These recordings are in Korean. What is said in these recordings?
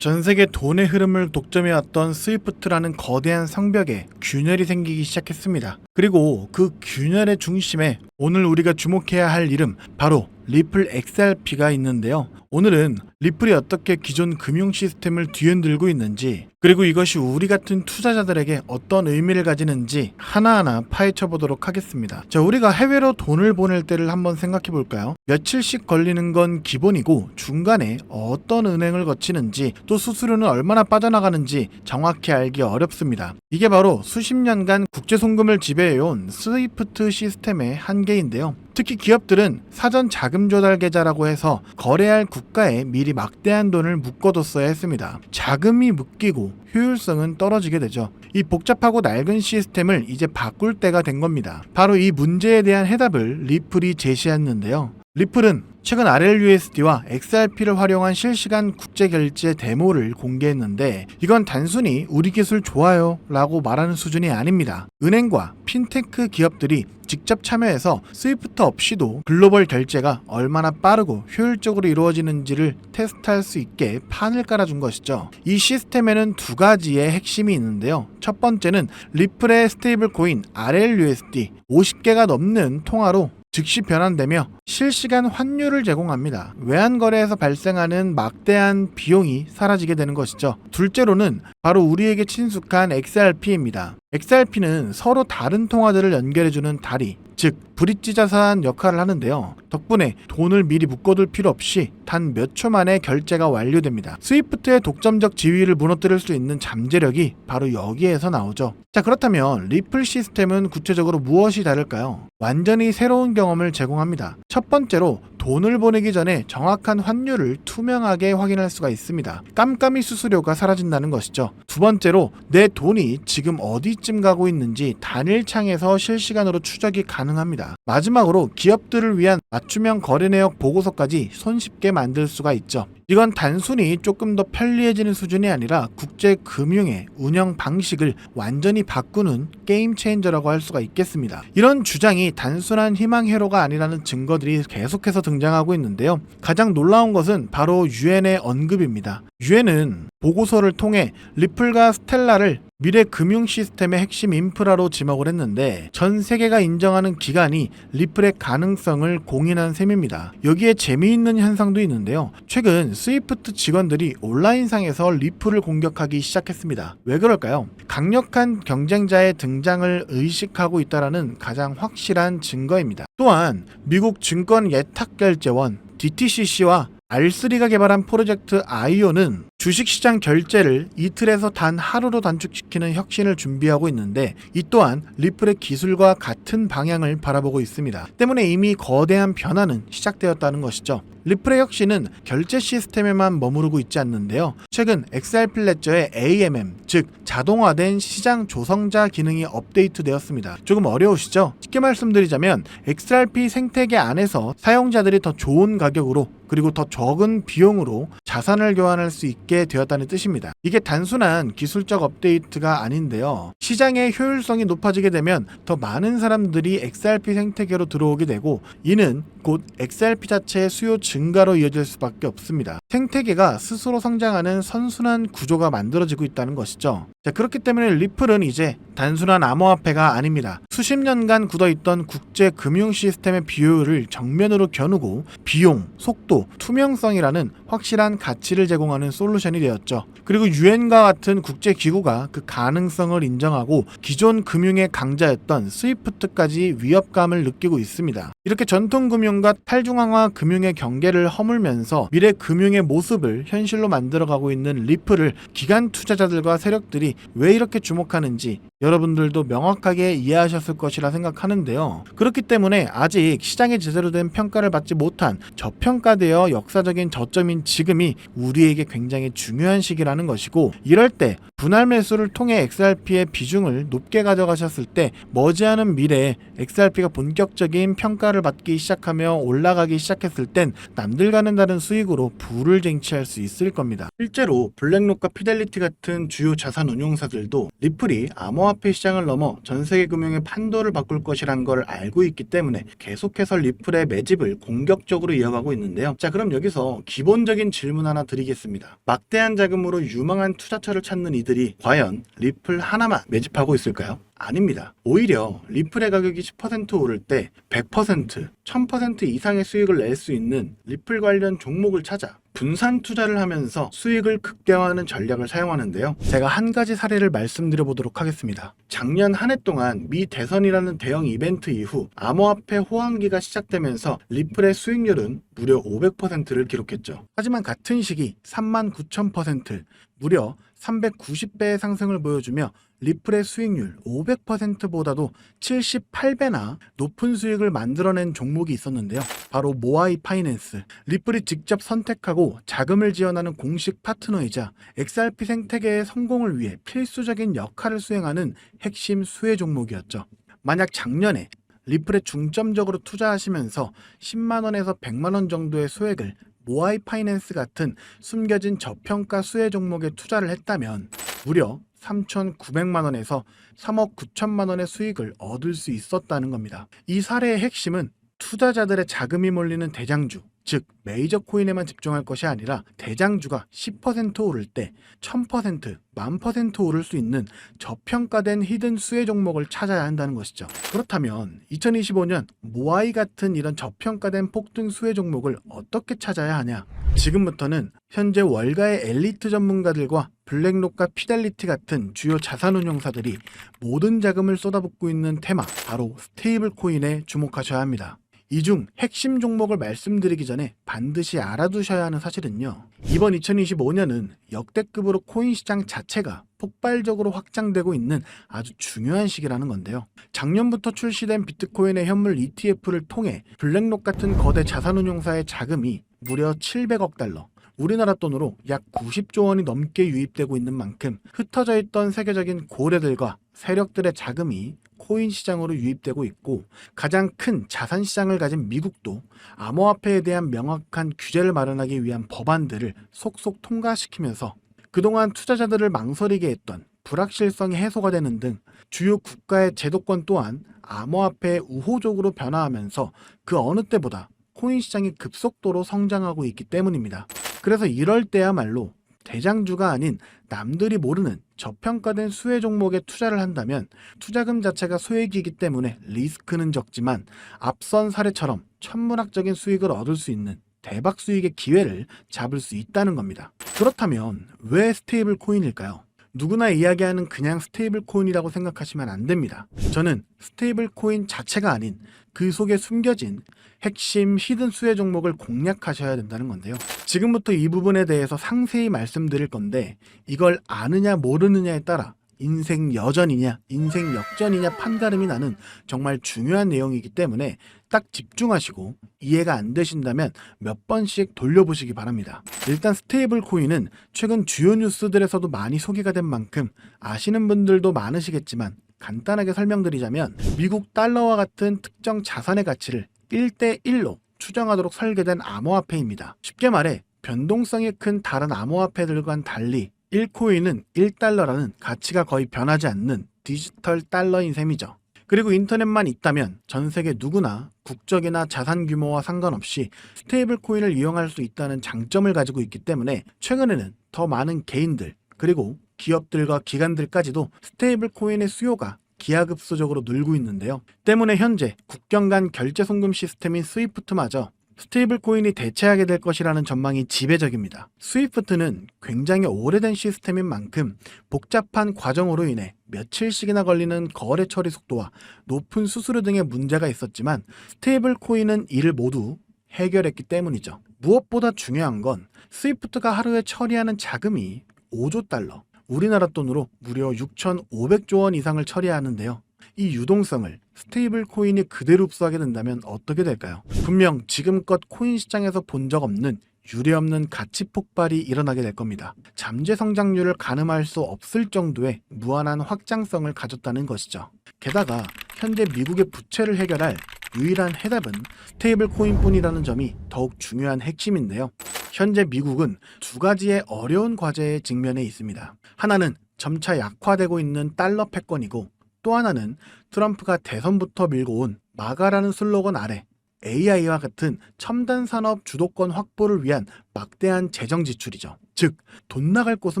전 세계 돈의 흐름을 독점해왔던 스위프트라는 거대한 성벽에 균열이 생기기 시작했습니다. 그리고 그 균열의 중심에 오늘 우리가 주목해야 할 이름 바로 리플 XRP가 있는데요. 오늘은 리플이 어떻게 기존 금융 시스템을 뒤흔들고 있는지 그리고 이것이 우리 같은 투자자들에게 어떤 의미를 가지는지 하나하나 파헤쳐 보도록 하겠습니다. 자, 우리가 해외로 돈을 보낼 때를 한번 생각해 볼까요? 며칠씩 걸리는 건 기본이고 중간에 어떤 은행을 거치는지 또 수수료는 얼마나 빠져나가는지 정확히 알기 어렵습니다. 이게 바로 수십 년간 국제 송금을 지배해온 스위프트 시스템의 한계인데요. 특히 기업들은 사전 자금 조달 계좌라고 해서 거래할 국가에 미리 막대한 돈을 묶어뒀어야 했습니다. 자금이 묶이고 효율성은 떨어지게 되죠. 이 복잡하고 낡은 시스템을 이제 바꿀 때가 된 겁니다. 바로 이 문제에 대한 해답을 리플이 제시했는데요. 리플은 최근 RLUSD와 XRP를 활용한 실시간 국제 결제 데모를 공개했는데 이건 단순히 우리 기술 좋아요 라고 말하는 수준이 아닙니다. 은행과 핀테크 기업들이 직접 참여해서 스위프트 없이도 글로벌 결제가 얼마나 빠르고 효율적으로 이루어지는지를 테스트할 수 있게 판을 깔아준 것이죠. 이 시스템에는 두 가지의 핵심이 있는데요. 첫 번째는 리플의 스테이블 코인 RLUSD 50개가 넘는 통화로 즉시 변환되며 실시간 환율을 제공합니다. 외환거래에서 발생하는 막대한 비용이 사라지게 되는 것이죠. 둘째로는 바로 우리에게 친숙한 XRP입니다. XRP는 서로 다른 통화들을 연결해주는 다리, 즉 브릿지 자산 역할을 하는데요. 덕분에 돈을 미리 묶어둘 필요 없이 단 몇 초 만에 결제가 완료됩니다. 스위프트의 독점적 지위를 무너뜨릴 수 있는 잠재력이 바로 여기에서 나오죠. 자 그렇다면 리플 시스템은 구체적으로 무엇이 다를까요? 완전히 새로운 경험을 제공합니다. 첫 번째로 돈을 보내기 전에 정확한 환율을 투명하게 확인할 수가 있습니다. 깜깜이 수수료가 사라진다는 것이죠. 두 번째로 내 돈이 지금 어디 쯤 가고 있는지 단일창에서 실시간으로 추적이 가능합니다. 마지막으로 기업들을 위한 맞춤형 거래 내역 보고서까지 손쉽게 만들 수가 있죠. 이건 단순히 조금 더 편리해지는 수준이 아니라 국제 금융의 운영 방식을 완전히 바꾸는 게임 체인저라고 할 수가 있겠습니다. 이런 주장이 단순한 희망 회로가 아니라는 증거들이 계속해서 등장하고 있는데요. 가장 놀라운 것은 바로 유엔의 언급입니다. 유엔은 보고서를 통해 리플과 스텔라를 미래 금융 시스템의 핵심 인프라로 지목을 했는데 전 세계가 인정하는 기관이 리플의 가능성을 공인한 셈입니다. 여기에 재미있는 현상도 있는데요. 최근 스위프트 직원들이 온라인상에서 리플을 공격하기 시작했습니다. 왜 그럴까요? 강력한 경쟁자의 등장을 의식하고 있다라는 가장 확실한 증거입니다. 또한 미국 증권 예탁결제원 DTCC와 R3가 개발한 프로젝트 아이오는 주식시장 결제를 이틀에서 단 하루로 단축시키는 혁신을 준비하고 있는데 이 또한 리플의 기술과 같은 방향을 바라보고 있습니다. 때문에 이미 거대한 변화는 시작되었다는 것이죠. 리플의 혁신은 결제 시스템에만 머무르고 있지 않는데요. 최근 XRP 레저의 AMM, 즉 자동화된 시장 조성자 기능이 업데이트되었습니다. 조금 어려우시죠? 쉽게 말씀드리자면 XRP 생태계 안에서 사용자들이 더 좋은 가격으로 그리고 더 적은 비용으로 자산을 교환할 수 있게 되었다는 뜻입니다. 이게 단순한 기술적 업데이트가 아닌데요. 시장의 효율성이 높아지게 되면 더 많은 사람들이 XRP 생태계로 들어오게 되고 이는 곧 XRP 자체의 수요 증가로 이어질 수밖에 없습니다. 생태계가 스스로 성장하는 선순환 구조가 만들어지고 있다는 것이죠. 자, 그렇기 때문에 리플은 이제 단순한 암호화폐가 아닙니다. 수십 년간 굳어있던 국제 금융 시스템의 비효율을 정면으로 겨누고 비용, 속도, 투명성이라는 확실한 가치를 제공하는 솔루션 이 되었죠. 그리고 유엔과 같은 국제 기구가 그 가능성을 인정하고 기존 금융의 강자였던 스위프트까지 위협감을 느끼고 있습니다. 이렇게 전통 금융과 탈중앙화 금융의 경계를 허물면서 미래 금융의 모습을 현실로 만들어가고 있는 리플을 기관 투자자들과 세력들이 왜 이렇게 주목하는지 여러분들도 명확하게 이해하셨을 것이라 생각하는데요. 그렇기 때문에 아직 시장에 제대로 된 평가를 받지 못한 저평가되어 역사적인 저점인 지금이 우리에게 굉장히 중요한 시기라는 것이고 이럴 때 분할 매수를 통해 XRP의 비중을 높게 가져가셨을 때 머지않은 미래에 XRP가 본격적인 평가를 받기 시작하며 올라가기 시작했을 땐 남들과는 다른 수익으로 부를 쟁취할 수 있을 겁니다. 실제로 블랙록과 피델리티 같은 주요 자산 운용사들도 리플이 암호 화 암호화폐 시장을 넘어 전 세계 금융의 판도를 바꿀 것이란 걸 알고 있기 때문에 계속해서 리플의 매집을 공격적으로 이어가고 있는데요. 자, 그럼 여기서 기본적인 질문 하나 드리겠습니다. 막대한 자금으로 유망한 투자처를 찾는 이들이 과연 리플 하나만 매집하고 있을까요? 아닙니다. 오히려 리플의 가격이 10% 오를 때 100%, 1000% 이상의 수익을 낼 수 있는 리플 관련 종목을 찾아 분산 투자를 하면서 수익을 극대화하는 전략을 사용하는데요. 제가 한 가지 사례를 말씀드려 보도록 하겠습니다. 작년 한 해 동안 미 대선이라는 대형 이벤트 이후 암호화폐 호황기가 시작되면서 리플의 수익률은 무려 500%를 기록했죠. 하지만 같은 시기 39,000% 무려 390배의 상승을 보여주며 리플의 수익률 500%보다도 78배나 높은 수익을 만들어낸 종목이 있었는데요. 바로 모아이 파이낸스. 리플이 직접 선택하고 자금을 지원하는 공식 파트너이자 XRP 생태계의 성공을 위해 필수적인 역할을 수행하는 핵심 수혜 종목이었죠. 만약 작년에 리플에 중점적으로 투자하시면서 10만 원에서 100만 원 정도의 소액을 모아이 파이낸스 같은 숨겨진 저평가 수혜 종목에 투자를 했다면 무려 3,900만 원에서 3억 9천만 원의 수익을 얻을 수 있었다는 겁니다. 이 사례의 핵심은 투자자들의 자금이 몰리는 대장주, 즉 메이저 코인에만 집중할 것이 아니라 대장주가 10% 오를 때 1000%, 만퍼센트 오를 수 있는 저평가된 히든 수혜 종목을 찾아야 한다는 것이죠. 그렇다면 2025년 모아이 같은 이런 저평가된 폭등 수혜 종목을 어떻게 찾아야 하냐? 지금부터는 현재 월가의 엘리트 전문가들과 블랙록과 피델리티 같은 주요 자산운용사들이 모든 자금을 쏟아붓고 있는 테마 바로 스테이블 코인에 주목하셔야 합니다. 이 중 핵심 종목을 말씀드리기 전에 반드시 알아두셔야 하는 사실은요. 이번 2025년은 역대급으로 코인 시장 자체가 폭발적으로 확장되고 있는 아주 중요한 시기라는 건데요. 작년부터 출시된 비트코인의 현물 ETF를 통해 블랙록 같은 거대 자산운용사의 자금이 무려 700억 달러, 우리나라 돈으로 약 90조 원이 넘게 유입되고 있는 만큼 흩어져 있던 세계적인 고래들과 세력들의 자금이 코인 시장으로 유입되고 있고 가장 큰 자산 시장을 가진 미국도 암호화폐에 대한 명확한 규제를 마련하기 위한 법안들을 속속 통과시키면서 그동안 투자자들을 망설이게 했던 불확실성이 해소가 되는 등 주요 국가의 제도권 또한 암호화폐에 우호적으로 변화하면서 그 어느 때보다 코인 시장이 급속도로 성장하고 있기 때문입니다. 그래서 이럴 때야말로 대장주가 아닌 남들이 모르는 저평가된 수혜 종목에 투자를 한다면 투자금 자체가 소액이기 때문에 리스크는 적지만 앞선 사례처럼 천문학적인 수익을 얻을 수 있는 대박 수익의 기회를 잡을 수 있다는 겁니다. 그렇다면 왜 스테이블 코인일까요? 누구나 이야기하는 그냥 스테이블 코인이라고 생각하시면 안 됩니다. 저는 스테이블 코인 자체가 아닌 그 속에 숨겨진 핵심 히든 수혜 종목을 공략하셔야 된다는 건데요. 지금부터 이 부분에 대해서 상세히 말씀드릴 건데 이걸 아느냐 모르느냐에 따라 인생 여전이냐 인생 역전이냐 판가름이 나는 정말 중요한 내용이기 때문에 딱 집중하시고 이해가 안 되신다면 몇 번씩 돌려보시기 바랍니다. 일단 스테이블 코인은 최근 주요 뉴스들에서도 많이 소개가 된 만큼 아시는 분들도 많으시겠지만 간단하게 설명드리자면 미국 달러와 같은 특정 자산의 가치를 1대1로 추정하도록 설계된 암호화폐입니다. 쉽게 말해 변동성이 큰 다른 암호화폐들과는 달리 1코인은 1달러라는 가치가 거의 변하지 않는 디지털 달러인 셈이죠. 그리고 인터넷만 있다면 전 세계 누구나 국적이나 자산 규모와 상관없이 스테이블 코인을 이용할 수 있다는 장점을 가지고 있기 때문에 최근에는 더 많은 개인들 그리고 기업들과 기관들까지도 스테이블 코인의 수요가 기하급수적으로 늘고 있는데요. 때문에 현재 국경 간 결제 송금 시스템인 스위프트마저 스테이블 코인이 대체하게 될 것이라는 전망이 지배적입니다. 스위프트는 굉장히 오래된 시스템인 만큼 복잡한 과정으로 인해 며칠씩이나 걸리는 거래 처리 속도와 높은 수수료 등의 문제가 있었지만 스테이블 코인은 이를 모두 해결했기 때문이죠. 무엇보다 중요한 건 스위프트가 하루에 처리하는 자금이 5조 달러, 우리나라 돈으로 무려 6,500조 원 이상을 처리하는데요. 이 유동성을 스테이블 코인이 그대로 흡수하게 된다면 어떻게 될까요? 분명 지금껏 코인 시장에서 본 적 없는 유례없는 가치 폭발이 일어나게 될 겁니다. 잠재 성장률을 가늠할 수 없을 정도의 무한한 확장성을 가졌다는 것이죠. 게다가 현재 미국의 부채를 해결할 유일한 해답은 스테이블 코인뿐이라는 점이 더욱 중요한 핵심인데요. 현재 미국은 두 가지의 어려운 과제에 직면해 있습니다. 하나는 점차 약화되고 있는 달러 패권이고 또 하나는 트럼프가 대선부터 밀고 온 마가라는 슬로건 아래 AI와 같은 첨단 산업 주도권 확보를 위한 막대한 재정 지출이죠. 즉, 돈 나갈 곳은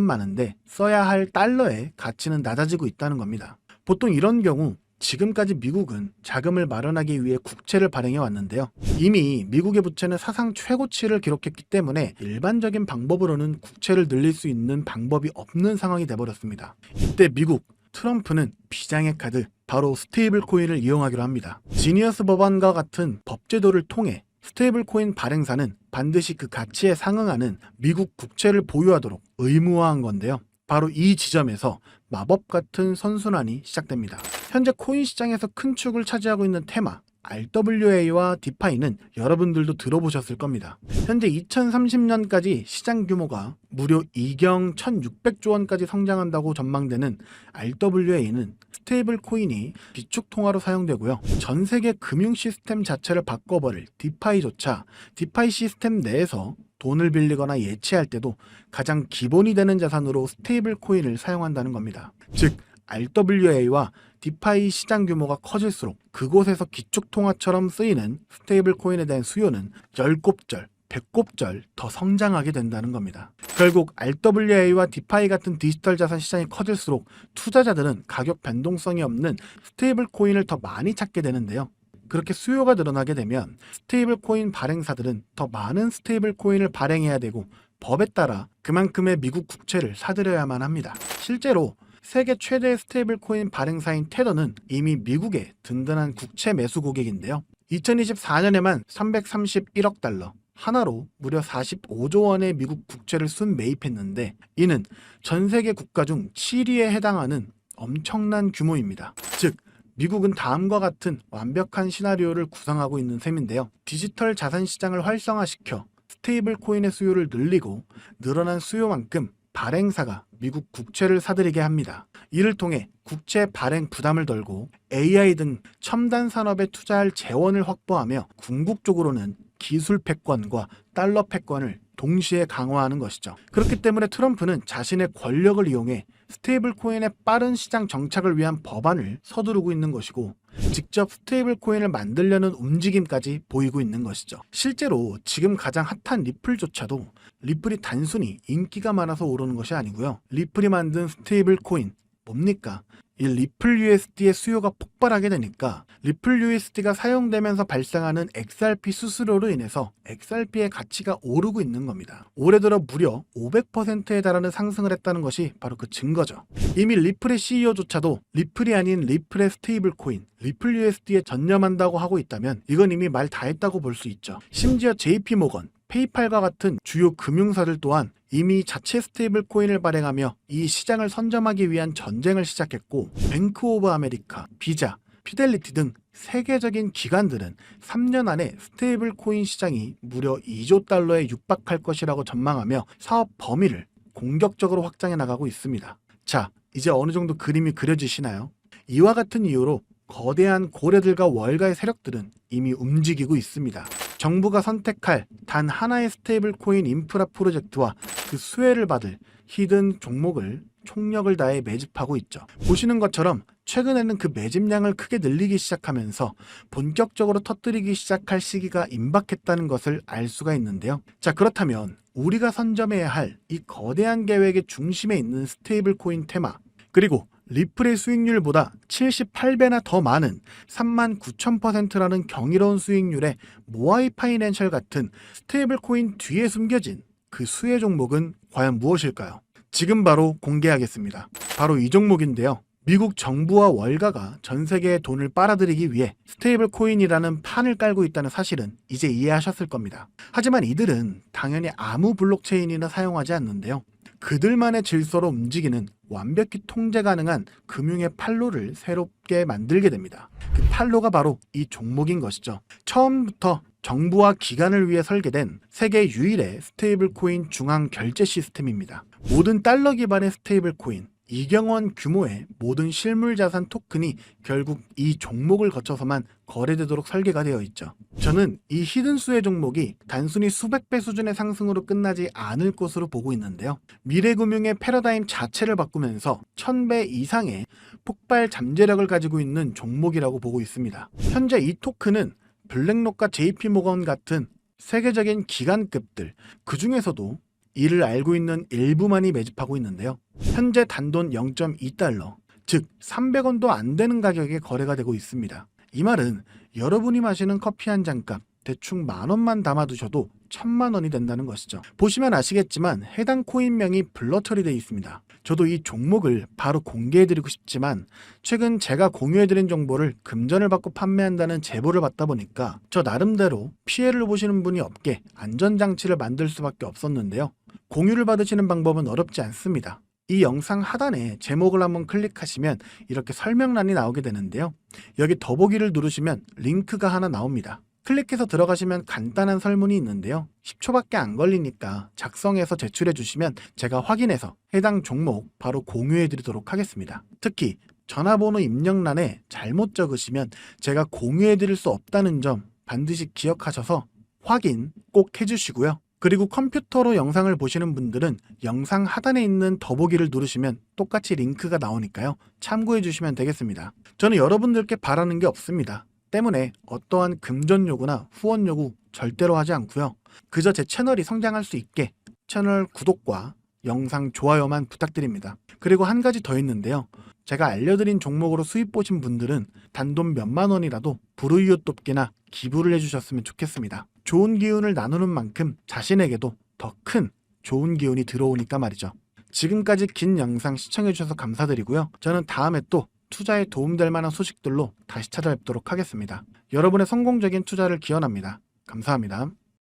많은데 써야 할 달러의 가치는 낮아지고 있다는 겁니다. 보통 이런 경우 지금까지 미국은 자금을 마련하기 위해 국채를 발행해 왔는데요. 이미 미국의 부채는 사상 최고치를 기록했기 때문에 일반적인 방법으로는 국채를 늘릴 수 있는 방법이 없는 상황이 돼버렸습니다. 이때 미국 트럼프는 비장의 카드 바로 스테이블 코인을 이용하기로 합니다. 지니어스 법안과 같은 법제도를 통해 스테이블 코인 발행사는 반드시 그 가치에 상응하는 미국 국채를 보유하도록 의무화한 건데요. 바로 이 지점에서 마법 같은 선순환이 시작됩니다. 현재 코인 시장에서 큰 축을 차지하고 있는 테마 RWA와 디파이는 여러분들도 들어보셨을 겁니다. 현재 2030년까지 시장 규모가 무려 2경 1600조 원까지 성장한다고 전망되는 RWA는 스테이블 코인이 비축 통화로 사용되고요. 전 세계 금융 시스템 자체를 바꿔버릴 디파이조차 디파이 시스템 내에서 돈을 빌리거나 예치할 때도 가장 기본이 되는 자산으로 스테이블 코인을 사용한다는 겁니다. 즉 RWA와 디파이 시장 규모가 커질수록 그곳에서 기축통화처럼 쓰이는 스테이블 코인에 대한 수요는 10곱절, 100곱절 더 성장하게 된다는 겁니다. 결국 RWA와 디파이 같은 디지털 자산 시장이 커질수록 투자자들은 가격 변동성이 없는 스테이블 코인을 더 많이 찾게 되는데요. 그렇게 수요가 늘어나게 되면 스테이블 코인 발행사들은 더 많은 스테이블 코인을 발행해야 되고 법에 따라 그만큼의 미국 국채를 사들여야만 합니다. 실제로 세계 최대 스테이블 코인 발행사인 테더는 이미 미국의 든든한 국채 매수 고객인데요. 2024년에만 331억 달러, 하나로 무려 45조 원의 미국 국채를 순 매입했는데 이는 전 세계 국가 중 7위에 해당하는 엄청난 규모입니다. 즉 미국은 다음과 같은 완벽한 시나리오를 구상하고 있는 셈인데요. 디지털 자산 시장을 활성화시켜 스테이블 코인의 수요를 늘리고 늘어난 수요만큼 발행사가 미국 국채를 사들이게 합니다. 이를 통해 국채 발행 부담을 덜고 AI 등 첨단 산업에 투자할 재원을 확보하며 궁극적으로는 기술 패권과 달러 패권을 동시에 강화하는 것이죠. 그렇기 때문에 트럼프는 자신의 권력을 이용해 스테이블 코인의 빠른 시장 정착을 위한 법안을 서두르고 있는 것이고 직접 스테이블 코인을 만들려는 움직임까지 보이고 있는 것이죠. 실제로 지금 가장 핫한 리플조차도 리플이 단순히 인기가 많아서 오르는 것이 아니고요. 리플이 만든 스테이블 코인 뭡니까? 이 리플 USD의 수요가 폭발하게 되니까 리플 USD가 사용되면서 발생하는 XRP 수수료로 인해서 XRP의 가치가 오르고 있는 겁니다. 올해 들어 무려 500%에 달하는 상승을 했다는 것이 바로 그 증거죠. 이미 리플의 CEO조차도 리플이 아닌 리플의 스테이블 코인, 리플 USD에 전념한다고 하고 있다면 이건 이미 말 다 했다고 볼 수 있죠. 심지어 JP 모건, 페이팔과 같은 주요 금융사들 또한 이미 자체 스테이블 코인을 발행하며 이 시장을 선점하기 위한 전쟁을 시작했고 뱅크 오브 아메리카, 비자, 피델리티 등 세계적인 기관들은 3년 안에 스테이블 코인 시장이 무려 2조 달러에 육박할 것이라고 전망하며 사업 범위를 공격적으로 확장해 나가고 있습니다. 자, 이제 어느 정도 그림이 그려지시나요? 이와 같은 이유로 거대한 고래들과 월가의 세력들은 이미 움직이고 있습니다. 정부가 선택할 단 하나의 스테이블 코인 인프라 프로젝트와 그 수혜를 받을 히든 종목을 총력을 다해 매집하고 있죠. 보시는 것처럼 최근에는 그 매집량을 크게 늘리기 시작하면서 본격적으로 터뜨리기 시작할 시기가 임박했다는 것을 알 수가 있는데요. 자, 그렇다면 우리가 선점해야 할 이 거대한 계획의 중심에 있는 스테이블 코인 테마 그리고 리플의 수익률보다 78배나 더 많은 3만 9천%라는 경이로운 수익률의 모아이 파이낸셜 같은 스테이블 코인 뒤에 숨겨진 그 수혜 종목은 과연 무엇일까요? 지금 바로 공개하겠습니다. 바로 이 종목인데요. 미국 정부와 월가가 전 세계의 돈을 빨아들이기 위해 스테이블 코인이라는 판을 깔고 있다는 사실은 이제 이해하셨을 겁니다. 하지만 이들은 당연히 아무 블록체인이나 사용하지 않는데요. 그들만의 질서로 움직이는 완벽히 통제 가능한 금융의 판로를 새롭게 만들게 됩니다. 그 판로가 바로 이 종목인 것이죠. 처음부터 정부와 기관을 위해 설계된 세계 유일의 스테이블 코인 중앙 결제 시스템입니다. 모든 달러 기반의 스테이블 코인, 이경원 규모의 모든 실물 자산 토큰이 결국 이 종목을 거쳐서만 거래되도록 설계가 되어 있죠. 저는 이 히든수의 종목이 단순히 수백 배 수준의 상승으로 끝나지 않을 것으로 보고 있는데요. 미래금융의 패러다임 자체를 바꾸면서 1000배 이상의 폭발 잠재력을 가지고 있는 종목이라고 보고 있습니다. 현재 이 토큰은 블랙록과 JP모건 같은 세계적인 기관급들 그 중에서도 이를 알고 있는 일부만이 매집하고 있는데요. 현재 단돈 0.2달러, 즉 300원도 안 되는 가격에 거래가 되고 있습니다. 이 말은 여러분이 마시는 커피 한 잔값 대충 만 원만 담아두셔도 천만 원이 된다는 것이죠. 보시면 아시겠지만 해당 코인명이 블러 처리 되어 있습니다. 저도 이 종목을 바로 공개해드리고 싶지만 최근 제가 공유해드린 정보를 금전을 받고 판매한다는 제보를 받다 보니까 저 나름대로 피해를 보시는 분이 없게 안전장치를 만들 수밖에 없었는데요. 공유를 받으시는 방법은 어렵지 않습니다. 이 영상 하단에 제목을 한번 클릭하시면 이렇게 설명란이 나오게 되는데요. 여기 더보기를 누르시면 링크가 하나 나옵니다. 클릭해서 들어가시면 간단한 설문이 있는데요. 10초밖에 안 걸리니까 작성해서 제출해 주시면 제가 확인해서 해당 종목 바로 공유해 드리도록 하겠습니다. 특히 전화번호 입력란에 잘못 적으시면 제가 공유해 드릴 수 없다는 점 반드시 기억하셔서 확인 꼭 해주시고요. 그리고 컴퓨터로 영상을 보시는 분들은 영상 하단에 있는 더보기를 누르시면 똑같이 링크가 나오니까요. 참고해 주시면 되겠습니다. 저는 여러분들께 바라는 게 없습니다. 때문에 어떠한 금전 요구나 후원 요구 절대로 하지 않고요. 그저 제 채널이 성장할 수 있게 채널 구독과 영상 좋아요만 부탁드립니다. 그리고 한 가지 더 있는데요. 제가 알려드린 종목으로 수입 보신 분들은 단돈 몇만 원이라도 불우이웃 돕기나 기부를 해주셨으면 좋겠습니다. 좋은 기운을 나누는 만큼 자신에게도 더 큰 좋은 기운이 들어오니까 말이죠. 지금까지 긴 영상 시청해주셔서 감사드리고요. 저는 다음에 또 투자에 도움될 만한 소식들로 다시 찾아뵙도록 하겠습니다. 여러분의 성공적인 투자를 기원합니다. 감사합니다.